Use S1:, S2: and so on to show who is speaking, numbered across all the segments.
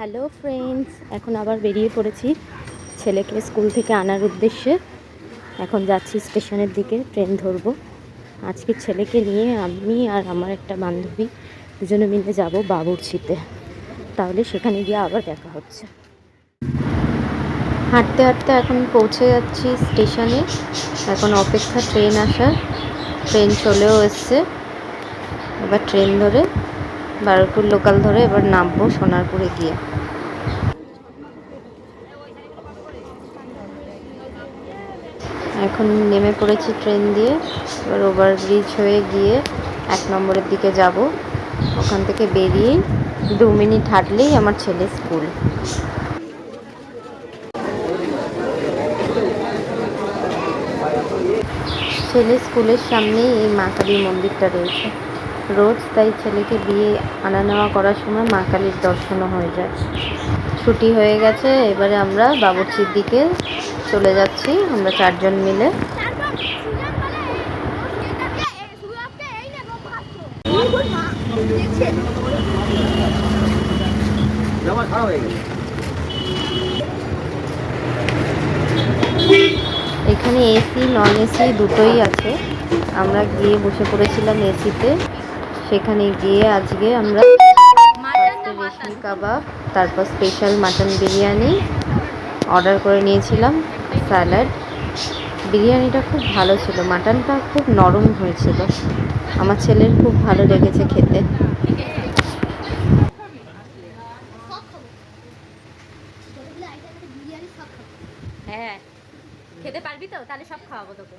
S1: Hello friends এখন আবার বেরিয়ে পড়েছি ছেলেকে স্কুল থেকে আনার উদ্দেশ্যে। এখন যাচ্ছি স্টেশনের দিকে, ট্রেন ধরবো। আজকে ছেলেকে নিয়ে আমি আর আমার একটা বান্ধবী দুজনে মিলে যাব বাবুরছিতে তাহলে সেখানে গিয়ে আবার দেখা হচ্ছে। হাঁটতে হাঁটতে এখন পৌঁছে যাচ্ছি স্টেশনে। এখন অপেক্ষা ট্রেন আসার। ট্রেন চলেও এসছে। এবার ট্রেন ধরে বারোপুর লোকাল ধরে এবার নামবো সোনারপুরে গিয়ে। এখন নেমে পড়েছি ট্রেন দিয়ে, এবার ওভারব্রিজ হয়ে গিয়ে এক নম্বরের দিকে যাব। ওখান থেকে বেরিয়ে দু মিনিট হাঁটলেই আমার ছেলে স্কুল। ছেলে স্কুলের সামনেই এই মা মন্দিরটা রয়েছে। রোজ তাই ছেলেকে বিয়ে আনা নেওয়া করার সময় মা কালীর দর্শনও হয়ে যায়। ছুটি হয়ে গেছে, এবারে আমরা বাবুর্চির দিকে চলে যাচ্ছি, আমরা চারজন মিলে। এখানে এসি, নন এসি দুটোই আছে। আমরা গিয়ে বসে পড়েছিলাম এসিতে। সেখানে গিয়ে আজকে আমরা রেশমি কাবাব তারপর স্পেশাল মাটন বিরিয়ানি অর্ডার করে নিয়েছিলাম স্যালাড বিরিয়ানিটা খুব ভালো ছিল মাটনটা খুব নরম হয়েছিল। আমার ছেলের খুব ভালো লেগেছে খেতে। হ্যাঁ খেতে পারবি তো? তাহলে সব খাওয়াবো তোকে।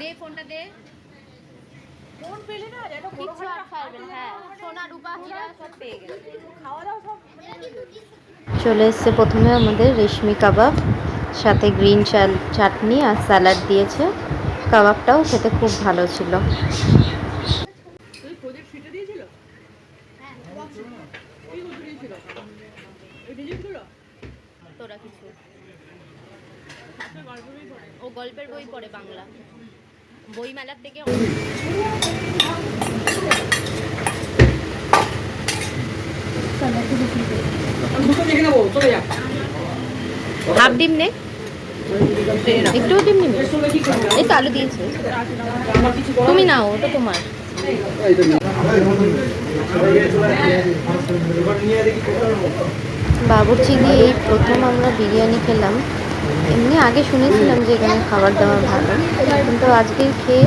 S1: দে ফোনটা দে।
S2: ফোন পেলে না এটা বড়
S1: আর পারবে হ্যাঁ। সোনা রূপা হীরা সব পেয়ে গেছে।
S2: খাওয়া দাওয়া সব
S1: চলে এসছে প্রথমে আমাদের রেশমি কাবাব সাথে গ্রিন চাল চাটনি আর স্যালাড দিয়েছে। কাবাবটাও খেতে খুব ভালো ছিল। ও গল্পের বই পড়ে বাংলা। থেকে হাফ ডিম নে। একটু ডিম নিবি? এই তো আলু দিয়েছে। তুমি নাও তোমার। বাবুর্চি দিয়ে এই প্রথম আমরা বিরিয়ানি খেলাম। এমনি আগে শুনেছিলাম যে এখানে খাবার দাবার ভালো, কিন্তু আজকে খেয়ে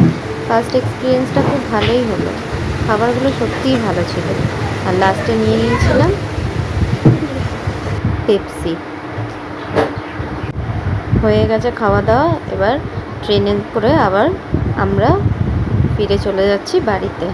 S1: ফার্স্ট এক্সপিরিয়েন্সটা খুব ভালোই হলো। খাবারগুলো সত্যিই ভালো ছিল। আর লাস্টে নিয়ে নিয়েছিলাম পেপসি হয়ে গেছে খাওয়া দাওয়া, এবার ট্রেনে করে আবার আমরা ফিরে চলে যাচ্ছি বাড়িতে।